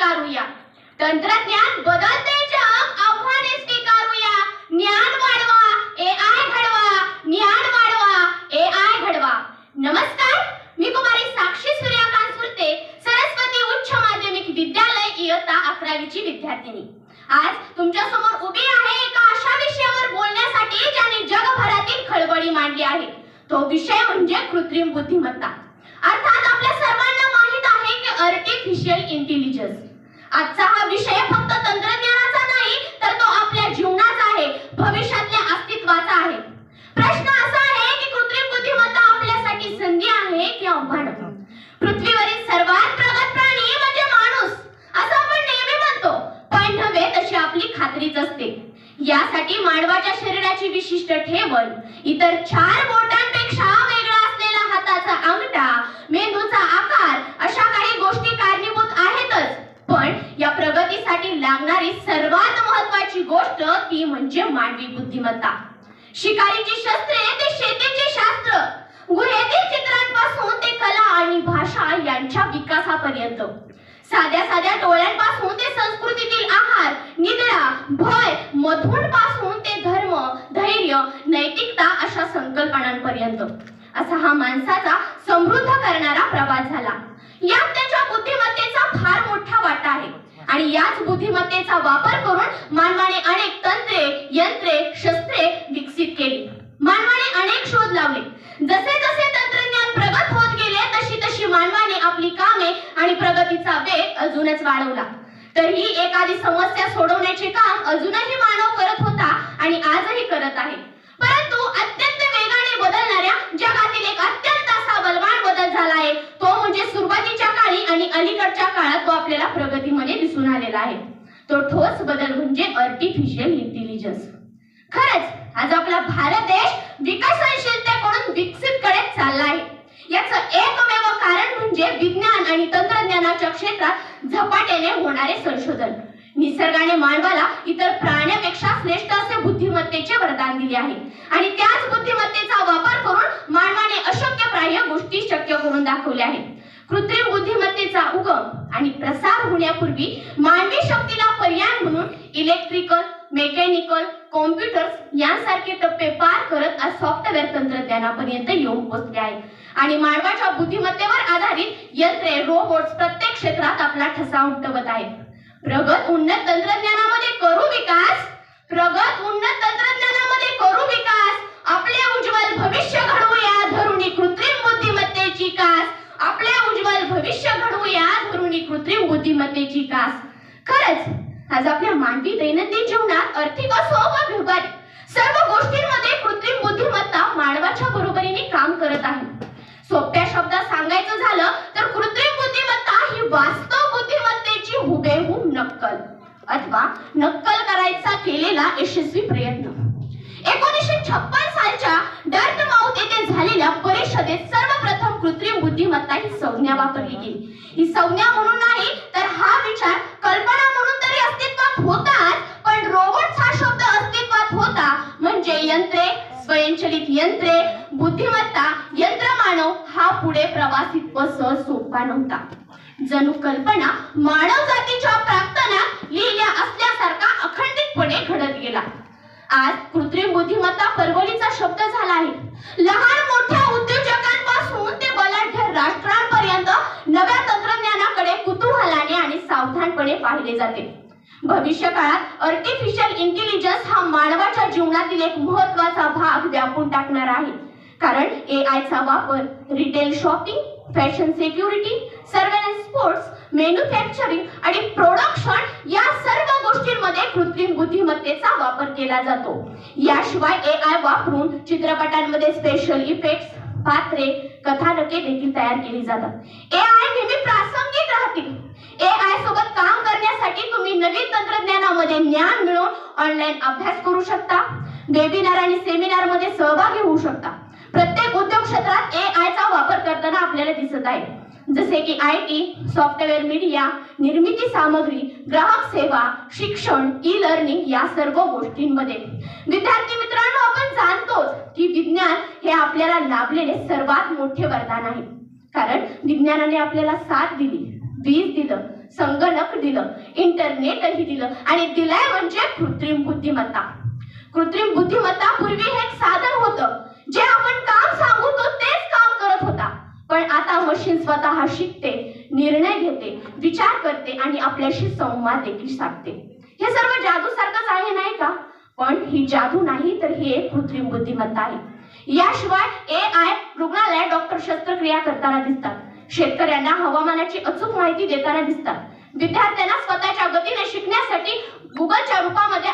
स्वीकारूया. तंत्रज्ञान बदलते जग आव्हाने स्वीकारूया. ज्ञान वाढवा ए आय घडवा ज्ञान वाढवा ए आय घडवा. नमस्कार मी कुमारी साक्षी सूर्यकांत सुरते सरस्वती उच्च माध्यमिक विद्यालय इयत्ता अकरावीची विद्यार्थिनी. आज तुमच्यासमोर उभी आहे एका अशा विषयावर बोलण्यासाठी ज्याने जगभरातील खळबळी मांडली आहे. तो विषय म्हणजे कृत्रिम बुद्धिमत्ता अर्थात आपल्या सर्वांना माहीत आहे की आर्टिफिशियल इंटेलिजन्स आजचा हा विषय फक्त तंत्रज्ञानाचा नाही तर तो आपल्या जीवनाचा आहे भविष्यातल्या अस्तित्वाचा आहे. प्रश्न असा आहे की कृत्रिम बुद्धिमत्ता आपल्यासाठी संधी आहे की आव्हान पृथ्वीवरील सर्वात प्रगत प्राणी म्हणजे माणूस असं आपण नेहमी म्हणतो. पण नव्हे तशी आपली खात्रीच असते. यासाठी मानवाच्या शरीराची विशिष्ट ठेवण इतर चार बोटांपेक्षा वेगळा असलेला हाताचा अंगठा मेंदूचा आकार अशा काही गोष्टी पण या प्रगतीसाठी लागणारी सर्वात महत्वाची गोष्ट ती म्हणजे मानवी बुद्धिमत्ता. शिकारीची शस्त्रे ते शेतीचे शास्त्र. गुहेतील चित्रांपासून ते कला आणि भाषा यांच्या विकासापर्यंत. साध्या साध्या डोळ्यांपासून ते संस्कृतीतील आहार निद्रा भय मधुरपासून ते धर्म धैर्य नैतिकता अशा संकल्पनांपर्यंत. असा हा माणसाचा समृद्ध करणारा प्रवास झाला. यात त्याच्या बुद्धिमत्तेचा फार मोठा वाटा आहे. आणि याच बुद्धिमत्तेचा वापर करून मानवाने अनेक तंत्रे यंत्रे शस्त्रे विकसित केली. मानवाने अनेक शोध लावले. जसे जसे तंत्रज्ञान प्रगत होत गेले तशी तशी मानवाने आपली कामे आणि प्रगतीचा वेग अजूनच वाढवला. तरीही एखादी समस्या सोडवण्याचे काम अजूनही मानव करत होता आणि आजही करत आहे. परंतु अत्यंत वेगाने बदलणाऱ्या जगातील एक अत्यंत असा बलवान बदल झाला आहे तो म्हणजे सुरुवातीच्या काळी नंतरच्या काळात तो आपल्याला प्रगतीमध्ये दिसून आलेला आहे. तो ठोस बदल म्हणजे आर्टिफिशियल इंटेलिजन्स खरंच आज आपला भारत देश विकसनशीलतेकडून विकसितकडे चालला आहे. याचं एकमेव कारण म्हणजे विज्ञान आणि तंत्रज्ञानाच्या क्षेत्रात झपाट्याने होणारे संशोधन. निसर्गाने मानवाला इतर प्राण्यापेक्षा श्रेष्ठ असे बुद्धिमत्तेचे वरदान दिले आहे. आणि त्याच बुद्धिमत्तेचा वापर करून मानवाने अशक्य प्राय गोष्टी शक्य करून दाखवल्या आहेत. कृत्रिम बुद्धिमत्तेचा उगम आणि प्रसार होण्यापूर्वी मानवी शक्तीला पर्याय म्हणून इलेक्ट्रिकल मेकॅनिकल कॉम्प्युटर्स यांसारखे टप्पे पार करत आज सॉफ्टवेअर तंत्रज्ञानापर्यंत येऊन पोहोचले आहे. आणि मानवाच्या बुद्धिमत्तेवर आधारित यंत्रे रोबोट्स प्रत्येक क्षेत्रात आपला ठसा उमटवत आहेत. प्रगत उन्नत तंत्रज्ञानामध्ये करू विकास प्रगत उन्नत तंत्रज्ञानामध्ये करू विकास आपले उज्ज्वल भविष्य घडवूया धरुणी कृत्रिम बुद्धिमत्तेची कास आपल्या उज्ज्वल भविष्य घडवूया धरुणी कृत्रिम बुद्धिमत्तेची कास खरंच आज आपल्या मानवी दैनंदिन जीवनात आर्थिक असो वा व्यावहारिक सर्व गोष्टींमध्ये कृत्रिम बुद्धिमत्ता मानवाच्या बरोबरीने काम करत आहे. सोप्या शब्दात सांगायचं झालं तर कृत्रिम बुद्धिमत्ता ही वास्तव बुद्धिमत्तेची हुबेहूब नक्कल अथवा नक्कल करायचा केलेला यशस्वी प्रयत्न. एकोणीसशे छप्पन सालच्या डर्टमाउथ येथे झालेल्या परिषदेत सर्वप्रथम कृत्रिम बुद्धिमत्ता ही संज्ञा वापरली गेली. ही संज्ञा म्हणून नाही तर हा विचार कल्पना म्हणून तरी अस्तित्वात होताच पण रोबोट हा शब्द अस्तित्वात होता म्हणजे यंत्रे स्वयंचलित यंत्रे बुद्धिमत्ता यंत्रमानव हा पुढे प्रवास इतकं सहज सोपा नव्हता. जणू कल्पना मानव जातीच्या प्रार्थना लिहिल्या असल्यासारखा अखंडितपणे घडत गेला. आज कृत्रिम बुद्धिमत्ता परवडीचा शब्द झाला आहे. लहान मोठ्या उद्योजकांपासून ते बलाढ्य राष्ट्रांपर्यंत नव्या तंत्रज्ञानाकडे कुतूहलाने आणि सावधानपणे पाहिले जाते. भविष्य काळात आर्टिफिशियल इंटेलिजन्स हा मानवाच्या जीवनातील एक महत्त्वाचा भाग व्यापून टाकणार आहे. कारण ए चा वापर retail shopping fashion security surveillance sports manufacturing आणि प्रोडक्शन या सर्व गोष्टींमध्ये कृत्रिम बुद्धिमत्तेचा वापर केला जातो. याशिवाय ए आय वापरून चित्रपटांमध्ये स्पेशल इफेक्ट्स पात्रे कथानके देखील तयार केली जातात. ए आय नेहमी प्रासंगिक राहतील. ए आय सोबत काम करण्यासाठी तुम्ही नवीन तंत्रज्ञानामध्ये ज्ञान मिळवून ऑनलाईन अभ्यास करू शकता. वेबिनार आणि सेमिनारमध्ये सहभागी होऊ शकता. प्रत्येक उद्योग क्षेत्रात ए चा वापर करताना आपल्याला दिसत आहे. जसे की आय टी सॉफ्टवेअर मीडिया निर्मिती सामग्री ग्राहक सेवा शिक्षण ई लर्निंग या सर्व गोष्टींमध्ये. विद्यार्थी मित्रांनो आपण जाणतोच की विज्ञान हे आपल्याला लाभलेले सर्वात मोठे वरदान आहे. कारण विज्ञानाने आपल्याला साथ दिली वीज दिलं संगणक दिलं इंटरनेटही दिलं आणि दिलंय म्हणजे कृत्रिम बुद्धिमत्ता. कृत्रिम बुद्धिमत्ता पूर्वी हे एक साधन होतं जे आपण काम सांगू तो तेच काम करत होता पण आता मशीन स्वतः शिकते निर्णय घेते विचार करते आणि आपल्याशी संवाद देखील साधते. हे सर्व जादू सारखंच आहे नाही का? पण ही जादू नाही तर ही एक कृत्रिम बुद्धिमत्ता आहे. याशिवाय ए आय रुग्णालयात डॉक्टर शस्त्रक्रिया करताना दिसतात. शेतकऱ्यांना हवामानाची अचूक माहिती देताना दिसतात. विद्यार्थ्यांना स्वतःच्या गतीने शिकण्यासाठी गुगलच्या रूपामध्ये